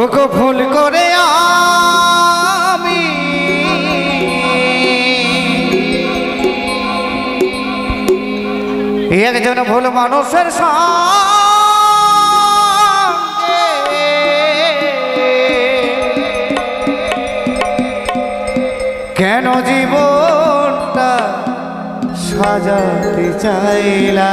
ওকে ভুল করে আমি। একজন ভুল মানুষের সঙ্গে কেন জীবনটা সাজাতে চাইলা?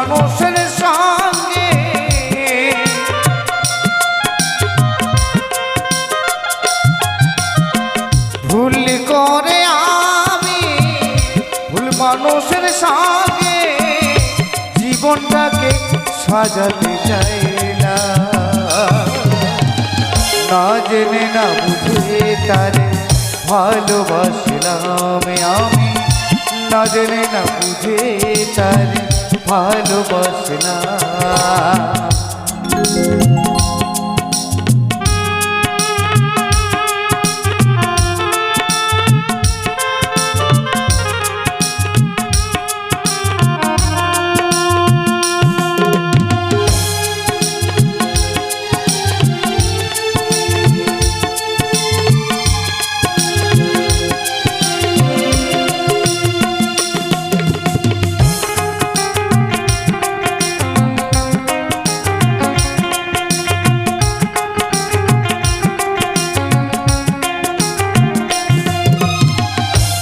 মানুষের সঙ্গে। ভুল করে আমি, ভুল মানুষের সঙ্গে জীবনটাকে সাজাতে চাইলাম। না জেনে, না বুঝে তারে ভালোবাসলাম আমি। না জেনে, না বুঝে তারে ভালোবাসলাম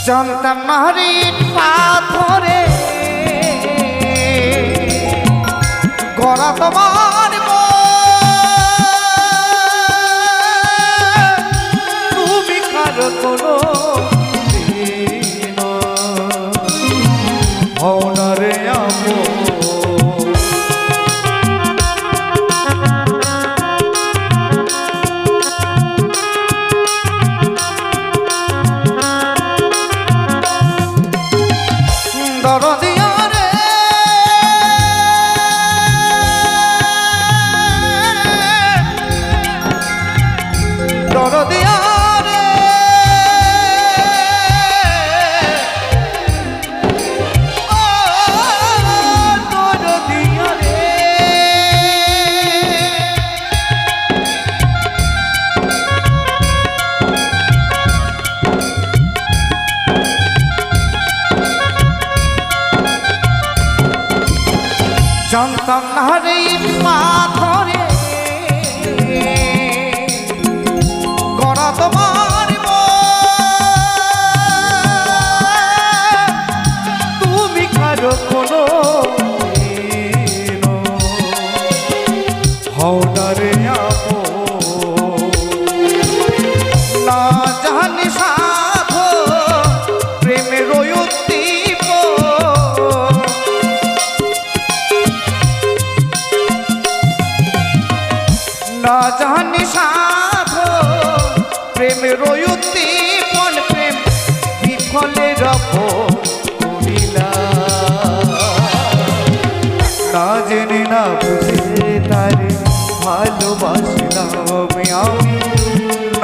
জানতাম মারির পাথরে জানতাম না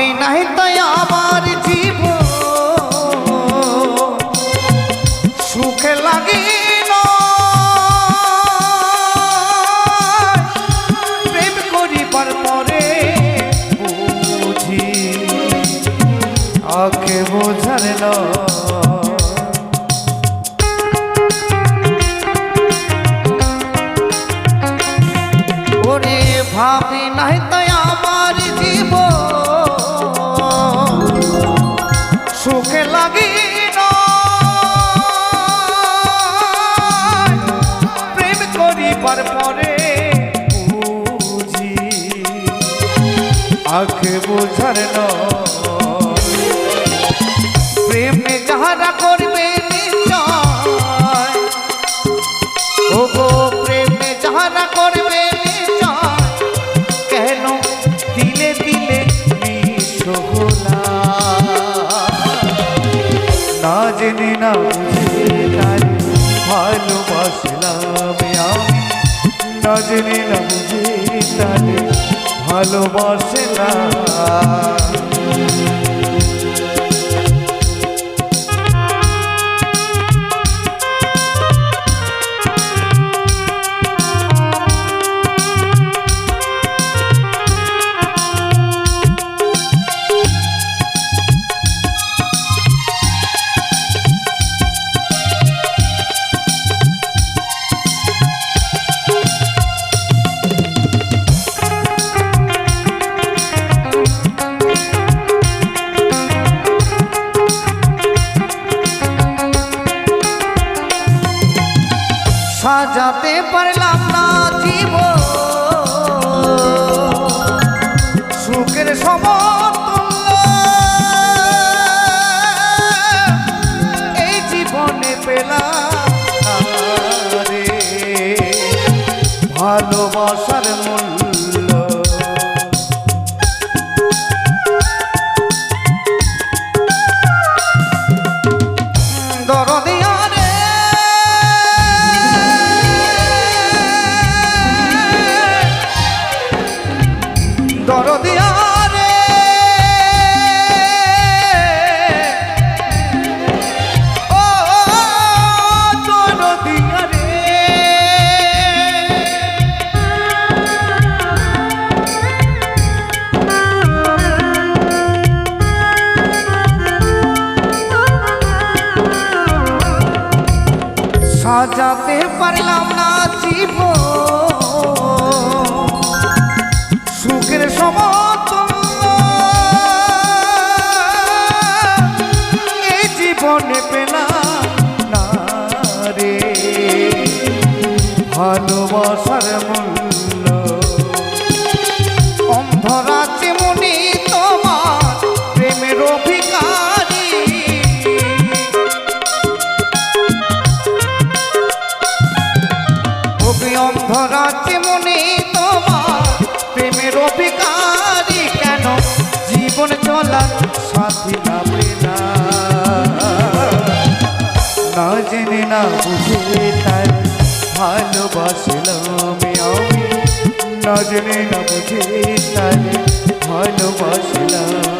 ভাবে নাই তাই আমার জীব সুখে লাগে। প্রেম করিবার পরে বুঝি। আগে বোঝার না আখে বোঝার। প্রেমে যাহারা করবে ও গো প্রেমে যাহারা না জেনে না। তার ভালোবাসলাম সাজাতে পারলাম না জীব সুখের সমতুল্য। এই জীবনে পেলাম ভালোবাসার মূল্য। সাজাতে পারলাম না জীব সুখের সমতুল্য। এই জীবনে পেলাম না রে। ভালোবাসার মূল্য। ওকে অন্ধরাজ্যে মনে তোমার প্রেমের অধিকারী কেন? জীবন চলার সাথী না। পেলা না জেনে না বুঝে তার ভালোবাসলাম আমি। না জেনে না বুঝে তার ভালোবাসলাম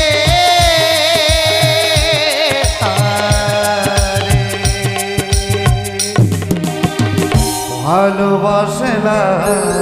ভালোবাসলাম